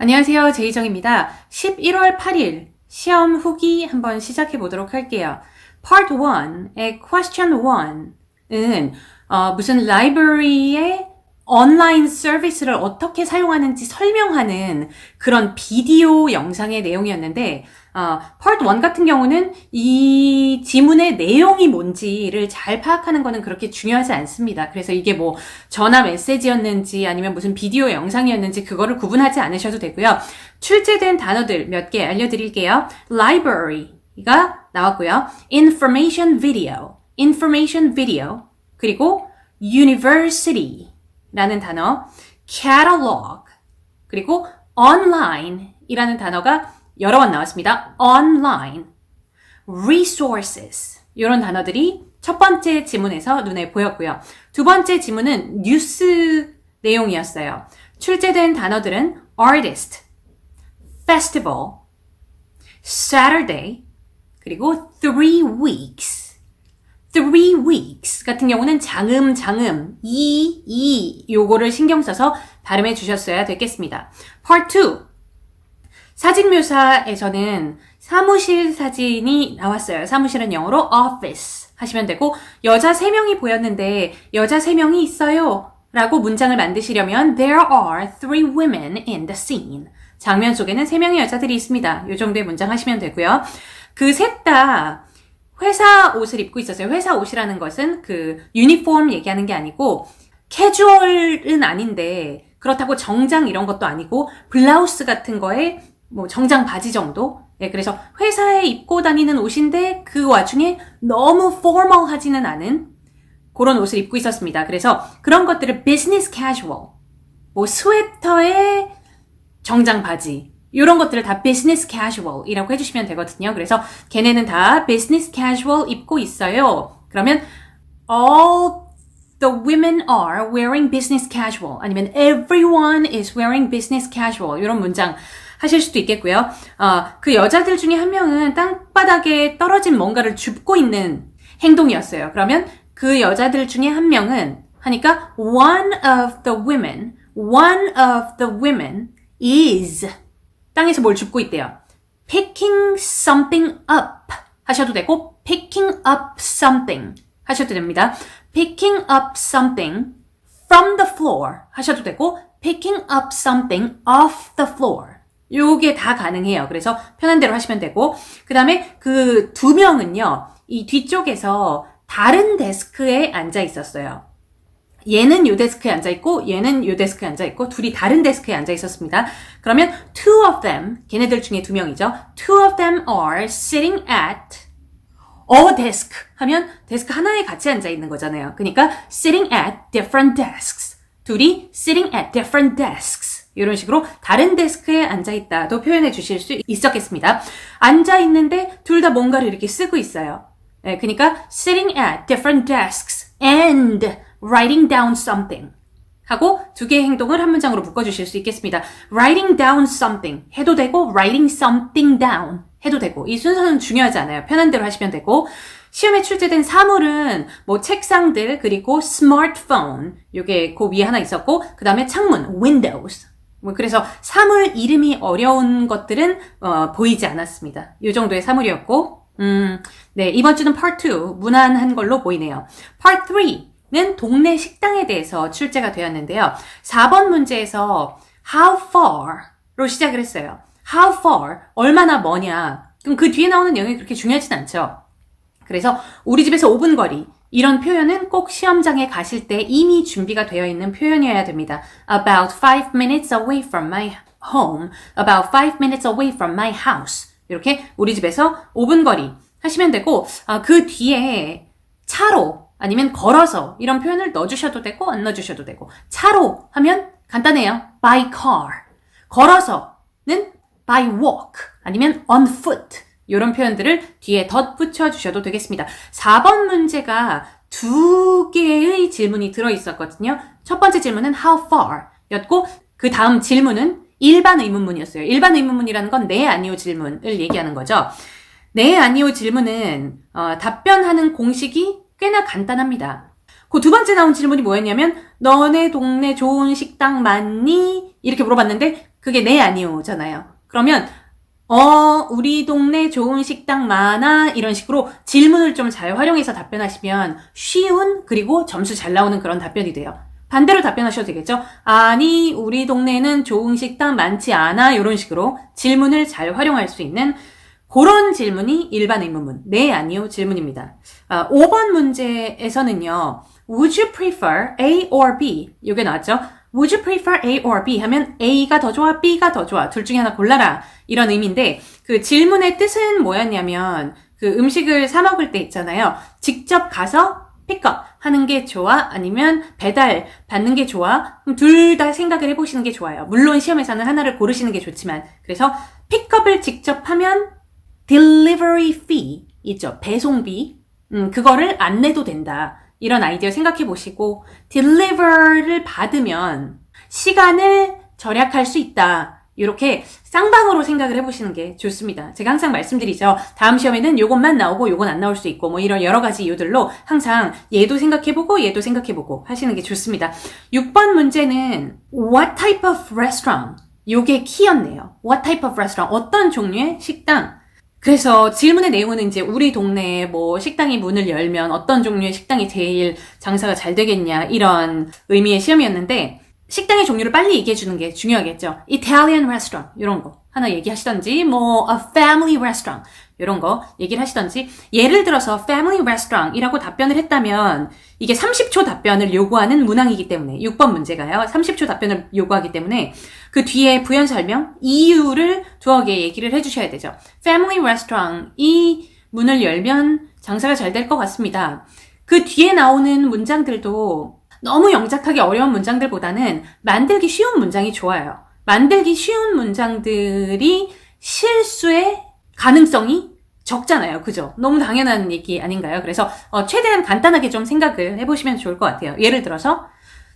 안녕하세요. 제이정입니다. 11월 8일 시험 후기 한번 시작해 보도록 할게요. Part 1의 Question 1은 어, 무슨 라이브러리의 온라인 서비스를 어떻게 사용하는지 설명하는 그런 비디오 영상의 내용이었는데 어, Part 1 같은 경우는 이 지문의 내용이 뭔지를 잘 파악하는 거는 그렇게 중요하지 않습니다. 그래서 이게 뭐 전화 메시지였는지 아니면 무슨 비디오 영상이었는지 그거를 구분하지 않으셔도 되고요. 출제된 단어들 몇 개 알려드릴게요. library가 나왔고요. information video, information video, 그리고 university 라는 단어, catalog, 그리고 online 이라는 단어가 여러 번 나왔습니다. online, resources 이런 단어들이 첫 번째 지문에서 눈에 보였고요. 두 번째 지문은 뉴스 내용이었어요. 출제된 단어들은 artist, festival, Saturday, 그리고 three weeks. Three weeks 같은 경우는 장음, 장음, 이, 이 요거를 신경 써서 발음해 주셨어야 되겠습니다. Part 2. 사진 묘사에서는 사무실 사진이 나왔어요. 사무실은 영어로 office 하시면 되고 여자 3명이 보였는데 여자 3명이 있어요. 라고 문장을 만드시려면 there are three women in the scene. 장면 속에는 3명의 여자들이 있습니다. 이 정도의 문장 하시면 되고요. 그 셋 다 회사 옷을 입고 있었어요. 회사 옷이라는 것은 그 유니폼 얘기하는 게 아니고 캐주얼은 아닌데 그렇다고 정장 이런 것도 아니고 블라우스 같은 거에 뭐 정장 바지 정도? 예, 그래서 회사에 입고 다니는 옷인데 그 와중에 너무 포멀하지는 않은 그런 옷을 입고 있었습니다. 그래서 그런 것들을 business casual, 뭐 스웨터에 정장 바지, 이런 것들을 다 business casual이라고 해주시면 되거든요. 그래서 걔네는 다 business casual 입고 있어요. 그러면 all the women are wearing business casual 아니면 everyone is wearing business casual 이런 문장 하실 수도 있겠고요. 어, 그 여자들 중에 한 명은 땅바닥에 떨어진 뭔가를 줍고 있는 행동이었어요. 그러면 그 여자들 중에 한 명은 하니까 one of the women, one of the women is 땅에서 뭘 줍고 있대요. picking something up 하셔도 되고 picking up something 하셔도 됩니다. picking up something from the floor 하셔도 되고 picking up something off the floor 요게 다 가능해요. 그래서 편한 대로 하시면 되고 그 다음에 그 두 명은요. 이 뒤쪽에서 다른 데스크에 앉아 있었어요. 얘는 요 데스크에 앉아 있고 얘는 요 데스크에 앉아 있고 둘이 다른 데스크에 앉아 있었습니다. 그러면 two of them 걔네들 중에 두 명이죠. two of them are sitting at a desk 하면 데스크 하나에 같이 앉아 있는 거잖아요. 그러니까 sitting at different desks 둘이 sitting at different desks 이런 식으로 다른 데스크에 앉아 있다도 표현해 주실 수 있었겠습니다. 앉아 있는데 둘 다 뭔가를 이렇게 쓰고 있어요. 네, 그러니까 sitting at different desks and writing down something. 하고 두 개의 행동을 한 문장으로 묶어 주실 수 있겠습니다. writing down something. 해도 되고 writing something down. 해도 되고. 이 순서는 중요하지 않아요. 편한 대로 하시면 되고. 시험에 출제된 사물은 뭐 책상들 그리고 스마트폰 요게 그 위에 하나 있었고 그 다음에 창문 windows. 뭐 그래서 사물 이름이 어려운 것들은 어, 보이지 않았습니다. 이 정도의 사물이었고. 음, 네 이번 주는 Part 2 무난한 걸로 보이네요. Part 3 는 동네 식당에 대해서 출제가 되었는데요. 4번 문제에서 How far로 시작을 했어요. How far 얼마나 머냐. 그럼 그 뒤에 나오는 내용이 그렇게 중요하진 않죠. 그래서 우리 집에서 5분 거리 이런 표현은 꼭 시험장에 가실 때 이미 준비가 되어 있는 표현이어야 됩니다. About 5 minutes away from my home. About 5 minutes away from my house. 이렇게 우리 집에서 5분 거리 하시면 되고 아, 그 뒤에 차로 아니면 걸어서 이런 표현을 넣어주셔도 되고 안 넣어주셔도 되고 차로 하면 간단해요. by car. 걸어서는 by walk 아니면 on foot. 이런 표현들을 뒤에 덧붙여 주셔도 되겠습니다. 4번 문제가 두 개의 질문이 들어 있었거든요. 첫 번째 질문은 how far 였고 그 다음 질문은 일반 의문문이었어요. 일반 의문문이라는 건 네 아니오 질문을 얘기하는 거죠. 네 아니오 질문은 어, 답변하는 공식이 꽤나 간단합니다. 그 두 번째 나온 질문이 뭐였냐면 너네 동네 좋은 식당 맞니? 이렇게 물어봤는데 그 그게 네 아니오잖아요. 그러면 어, 우리 동네 좋은 식당 많아 이런 식으로 질문을 좀 잘 활용해서 답변하시면 쉬운 그리고 점수 잘 나오는 그런 답변이 돼요. 반대로 답변하셔도 되겠죠? 아니, 우리 동네는 좋은 식당 많지 않아 이런 식으로 질문을 잘 활용할 수 있는 그런 질문이 일반 의문문, 네, 아니요 질문입니다. 아, 5번 문제에서는요, Would you prefer A or B? 이게 나왔죠? Would you prefer A or B? 하면 A가 더 좋아, B가 더 좋아. 둘 중에 하나 골라라. 이런 의미인데, 그 질문의 뜻은 뭐였냐면, 그 음식을 사 먹을 때 있잖아요. 직접 가서 픽업 하는 게 좋아? 아니면 배달 받는 게 좋아? 둘다 생각을 해보시는 게 좋아요. 물론 시험에서는 하나를 고르시는 게 좋지만. 그래서 픽업을 직접 하면 delivery fee 있죠. 배송비. 음, 그거를 안 내도 된다. 이런 아이디어 생각해 보시고 deliver를 받으면 시간을 절약할 수 있다. 이렇게 쌍방으로 생각을 해보시는 게 좋습니다. 제가 항상 말씀드리죠. 다음 시험에는 요것만 나오고 요건 안 나올 수 있고 뭐 이런 여러 가지 이유들로 항상 얘도 생각해보고 얘도 생각해보고 하시는 게 좋습니다. 6번 문제는 What type of restaurant? 요게 키였네요. What type of restaurant? 어떤 종류의 식당? 그래서 질문의 내용은 이제 우리 동네에 뭐 식당이 문을 열면 어떤 종류의 식당이 제일 장사가 잘 되겠냐 이런 의미의 시험이었는데 식당의 종류를 빨리 얘기해 주는 게 중요하겠죠. Italian restaurant 이런 거 하나 얘기하시던지 뭐 a family restaurant 이런 거 얘기를 하시던지 예를 들어서 family restaurant이라고 답변을 했다면 이게 30초 답변을 요구하는 문항이기 때문에 6번 문제가요. 30초 답변을 요구하기 때문에 그 뒤에 부연 설명 이유를 두어 개 얘기를 해 주셔야 되죠. family restaurant 이 문을 열면 장사가 잘 될 것 같습니다. 그 뒤에 나오는 문장들도 너무 영작하기 어려운 문장들보다는 만들기 쉬운 문장이 좋아요. 만들기 쉬운 문장들이 실수의 가능성이 적잖아요. 그죠? 너무 당연한 얘기 아닌가요? 그래서 어, 최대한 간단하게 좀 생각을 해보시면 좋을 것 같아요. 예를 들어서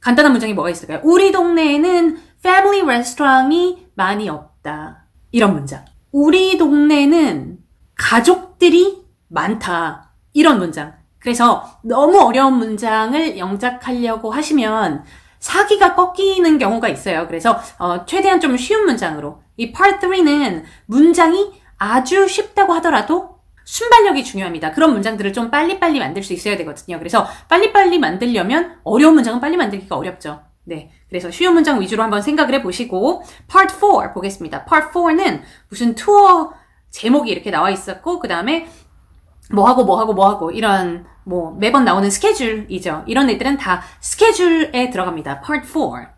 간단한 문장이 뭐가 있을까요? 우리 동네에는 패밀리 레스토랑이 많이 없다. 이런 문장. 우리 동네는 가족들이 많다. 이런 문장. 그래서 너무 어려운 문장을 영작하려고 하시면 사기가 꺾이는 경우가 있어요. 그래서 어, 최대한 좀 쉬운 문장으로 이 part 3는 문장이 아주 쉽다고 하더라도 순발력이 중요합니다. 그런 문장들을 좀 빨리빨리 만들 수 있어야 되거든요. 그래서 빨리빨리 만들려면 어려운 문장은 빨리 만들기가 어렵죠. 네. 그래서 쉬운 문장 위주로 한번 생각을 해보시고 part 4 보겠습니다. part 4는 무슨 투어 제목이 이렇게 나와 있었고 그 다음에 뭐하고 뭐하고 뭐하고 이런 뭐 매번 나오는 스케줄이죠. 이런 애들은 다 스케줄에 들어갑니다. Part 4.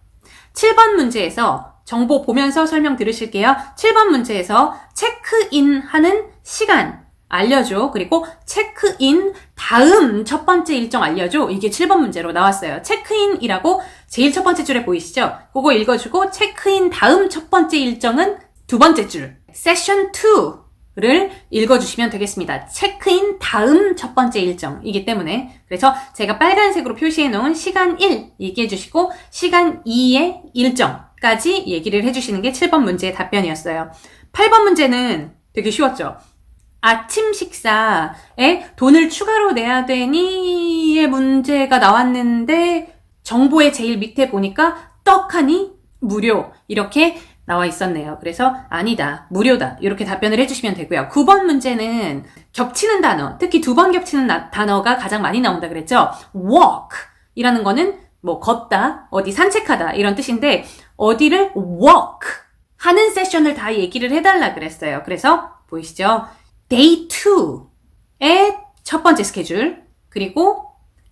7번 문제에서 정보 보면서 설명 들으실게요. 7번 문제에서 체크인 하는 시간 알려줘. 그리고 체크인 다음 첫 번째 일정 알려줘. 이게 7번 문제로 나왔어요. 체크인이라고 제일 첫 번째 줄에 보이시죠? 그거 읽어주고 체크인 다음 첫 번째 일정은 두 번째 줄. 세션 2. 를 읽어주시면 되겠습니다. 체크인 다음 첫 번째 일정이기 때문에 그래서 제가 빨간색으로 표시해 놓은 시간 1 얘기해 주시고 시간 2의 일정 까지 얘기를 해주시는 게 7번 문제의 답변이었어요. 8번 문제는 되게 쉬웠죠. 아침 식사에 돈을 추가로 내야 되니의 문제가 나왔는데 정보의 제일 밑에 보니까 떡하니 무료 이렇게 나와 있었네요. 그래서 아니다, 무료다 이렇게 답변을 해주시면 되고요. 9번 문제는 겹치는 단어, 특히 두 번 겹치는 나, 단어가 가장 많이 나온다 그랬죠. walk 이라는 거는 뭐 걷다, 어디 산책하다 이런 뜻인데 어디를 walk 하는 세션을 다 얘기를 해달라 그랬어요. 그래서 보이시죠? day 2의 첫 번째 스케줄 그리고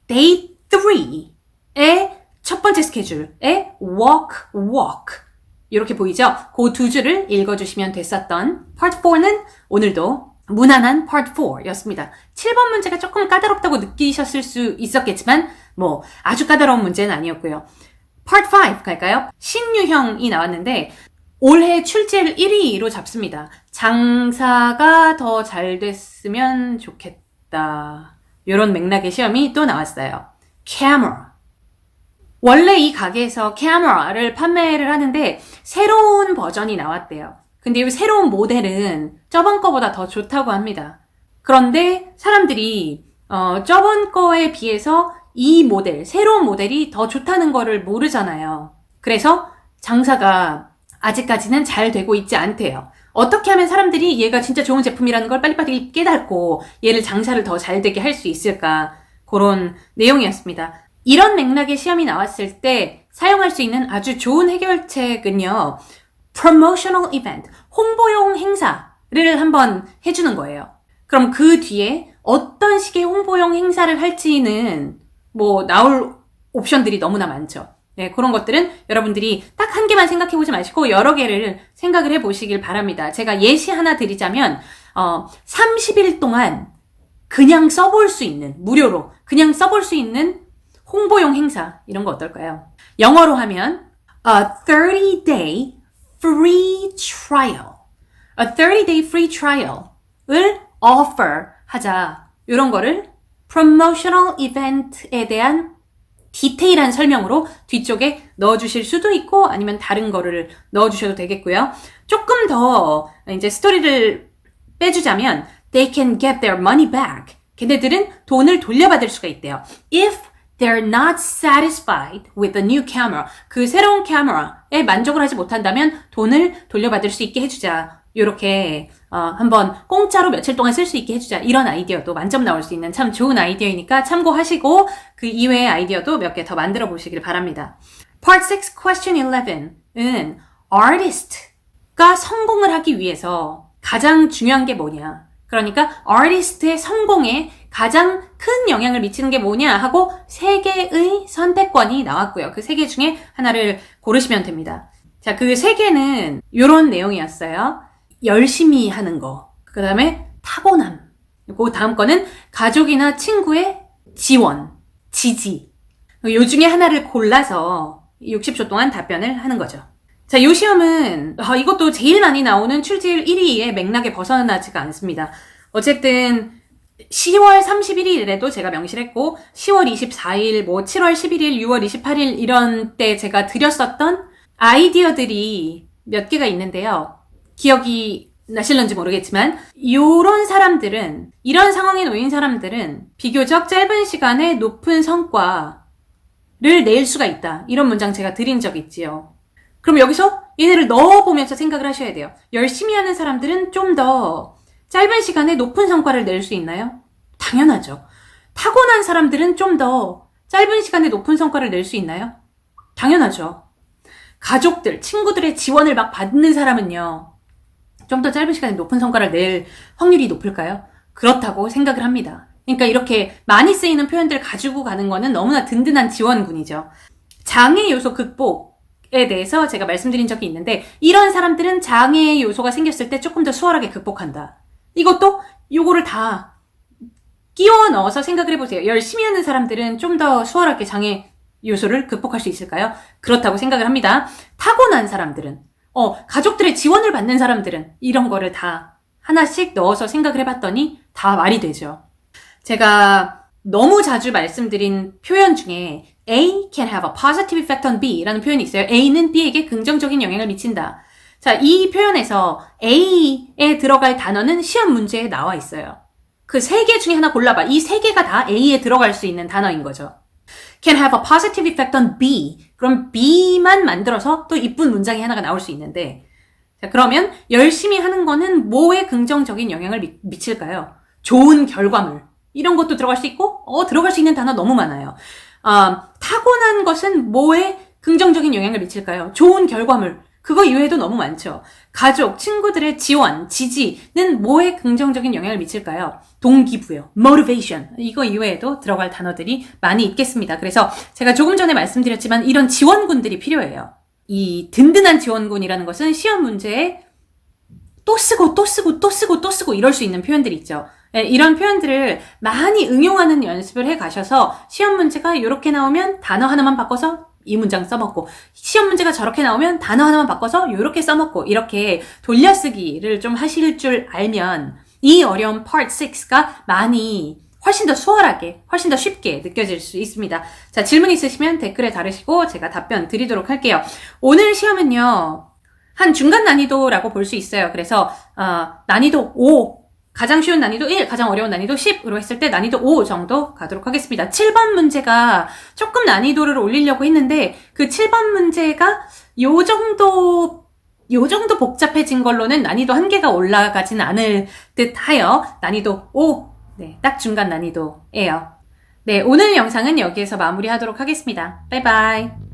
day 3의 첫 번째 스케줄에 walk walk 이렇게 보이죠? 그 두 줄을 읽어주시면 됐었던 part 4는 오늘도 무난한 part 4였습니다. 7번 문제가 조금 까다롭다고 느끼셨을 수 있었겠지만 뭐 아주 까다로운 문제는 아니었고요. Part 5 갈까요? 신유형이 나왔는데 올해 출제를 1위로 잡습니다. 장사가 더 잘 됐으면 좋겠다. 이런 맥락의 시험이 또 나왔어요. camera 원래 이 가게에서 카메라를 판매를 하는데 새로운 버전이 나왔대요. 근데 이 새로운 모델은 저번 거보다 더 좋다고 합니다. 그런데 사람들이 어, 저번 거에 비해서 이 모델, 새로운 모델이 더 좋다는 거를 모르잖아요. 그래서 장사가 아직까지는 잘 되고 있지 않대요. 어떻게 하면 사람들이 얘가 진짜 좋은 제품이라는 걸 빨리빨리 깨닫고 얘를 장사를 더 잘 되게 할 수 있을까? 그런 내용이었습니다. 이런 맥락의 시험이 나왔을 때 사용할 수 있는 아주 좋은 해결책은요. promotional event, 홍보용 행사를 한번 해주는 거예요. 그럼 그 뒤에 어떤 식의 홍보용 행사를 할지는 뭐 나올 옵션들이 너무나 많죠. 네, 그런 것들은 여러분들이 딱 한 개만 생각해 보지 마시고 여러 개를 생각을 해 보시길 바랍니다. 제가 예시 하나 드리자면, 어, 30일 동안 그냥 써볼 수 있는, 무료로, 그냥 써볼 수 있는 홍보용 행사, 이런 거 어떨까요? 영어로 하면, a 30 day free trial. a 30 day free trial을 offer 하자. 이런 거를 promotional event에 대한 디테일한 설명으로 뒤쪽에 넣어주실 수도 있고 아니면 다른 거를 넣어주셔도 되겠고요. 조금 더 이제 스토리를 빼주자면 they can get their money back. 걔네들은 돈을 돌려받을 수가 있대요. If they're not satisfied with the new camera. 그 새로운 카메라에 만족을 하지 못한다면 돈을 돌려받을 수 있게 해주자. 요렇게 어, 한번 공짜로 며칠 동안 쓸 수 있게 해주자 이런 아이디어도 만점 나올 수 있는 참 좋은 아이디어이니까 참고하시고 그 이외의 아이디어도 몇 개 더 만들어 보시길 바랍니다. Part 6 Question 11은 artist가 성공을 하기 위해서 가장 중요한 게 뭐냐 그러니까 artist의 성공에 가장 큰 영향을 미치는 게 뭐냐 하고 세 개의 선택권이 나왔고요. 그 세 개 중에 하나를 고르시면 됩니다. 자, 그 세 개는 이런 내용이었어요. 열심히 하는 거. 그 다음에 타고남. 그 다음 거는 가족이나 친구의 지원, 지지. 요 중에 하나를 골라서 60초 동안 답변을 하는 거죠. 자, 이 시험은 아, 이것도 제일 많이 나오는 출제일 1위의 맥락에 벗어나지가 않습니다. 어쨌든 10월 31일에도 제가 명시했고 10월 24일, 뭐 7월 11일, 6월 28일 이런 때 제가 드렸었던 아이디어들이 몇 개가 있는데요. 기억이 나실런지 모르겠지만 이런 사람들은 이런 상황에 놓인 사람들은 비교적 짧은 시간에 높은 성과를 낼 수가 있다. 이런 문장 제가 드린 적 있지요. 그럼 여기서 얘네를 넣어보면서 생각을 하셔야 돼요. 열심히 하는 사람들은 좀 더 짧은 시간에 높은 성과를 낼 수 있나요? 당연하죠. 타고난 사람들은 좀 더 짧은 시간에 높은 성과를 낼 수 있나요? 당연하죠. 가족들, 친구들의 지원을 막 받는 사람은요. 좀 더 짧은 시간에 높은 성과를 낼 확률이 높을까요? 그렇다고 생각을 합니다. 그러니까 이렇게 많이 쓰이는 표현들 가지고 가는 거는 너무나 든든한 지원군이죠. 장애 요소 극복에 대해서 제가 말씀드린 적이 있는데 이런 사람들은 장애 요소가 생겼을 때 조금 더 수월하게 극복한다. 이것도 요거를 다 끼워 넣어서 생각을 해보세요. 열심히 하는 사람들은 좀 더 수월하게 장애 요소를 극복할 수 있을까요? 그렇다고 생각을 합니다. 타고난 사람들은, 어, 가족들의 지원을 받는 사람들은 이런 거를 다 하나씩 넣어서 생각을 해봤더니 다 말이 되죠. 제가 너무 자주 말씀드린 표현 중에 A can have a positive effect on B 라는 표현이 있어요. A는 B에게 긍정적인 영향을 미친다. 자, 이 표현에서 A에 들어갈 단어는 시험 문제에 나와 있어요. 그 세 개 중에 하나 골라봐. 이 세 개가 다 A에 들어갈 수 있는 단어인 거죠. Can have a positive effect on B. 그럼 B만 만들어서 또 이쁜 문장이 하나가 나올 수 있는데, 자, 그러면 열심히 하는 거는 뭐에 긍정적인 영향을 미, 미칠까요? 좋은 결과물. 이런 것도 들어갈 수 있고, 어, 들어갈 수 있는 단어 너무 많아요. 아, 타고난 것은 뭐에 긍정적인 영향을 미칠까요? 좋은 결과물. 그거 이외에도 너무 많죠. 가족, 친구들의 지원, 지지는 뭐에 긍정적인 영향을 미칠까요? 동기부여, motivation. 이거 이외에도 들어갈 단어들이 많이 있겠습니다. 그래서 제가 조금 전에 말씀드렸지만 이런 지원군들이 필요해요. 이 든든한 지원군이라는 것은 시험 문제에 또 쓰고 또 쓰고 또 쓰고 또 쓰고 이럴 수 있는 표현들이 있죠. 네, 이런 표현들을 많이 응용하는 연습을 해 가셔서 시험 문제가 이렇게 나오면 단어 하나만 바꿔서 이 문장 써먹고 시험 문제가 저렇게 나오면 단어 하나만 바꿔서 이렇게 써먹고 이렇게 돌려쓰기를 좀 하실 줄 알면 이 어려운 part 6가 많이 훨씬 더 수월하게, 훨씬 더 쉽게 느껴질 수 있습니다. 자, 질문 있으시면 댓글에 달으시고 제가 답변 드리도록 할게요. 오늘 시험은요, 한 중간 난이도라고 볼 수 있어요. 그래서, 어, 난이도 5, 가장 쉬운 난이도 1, 가장 어려운 난이도 10으로 했을 때 난이도 5 정도 가도록 하겠습니다. 7번 문제가 조금 난이도를 올리려고 했는데 그 7번 문제가 요 정도 요 정도 복잡해진 걸로는 난이도 한계가 올라가진 않을 듯 하여 난이도 5, 네, 딱 중간 난이도예요. 네, 오늘 영상은 여기에서 마무리하도록 하겠습니다. 바이바이.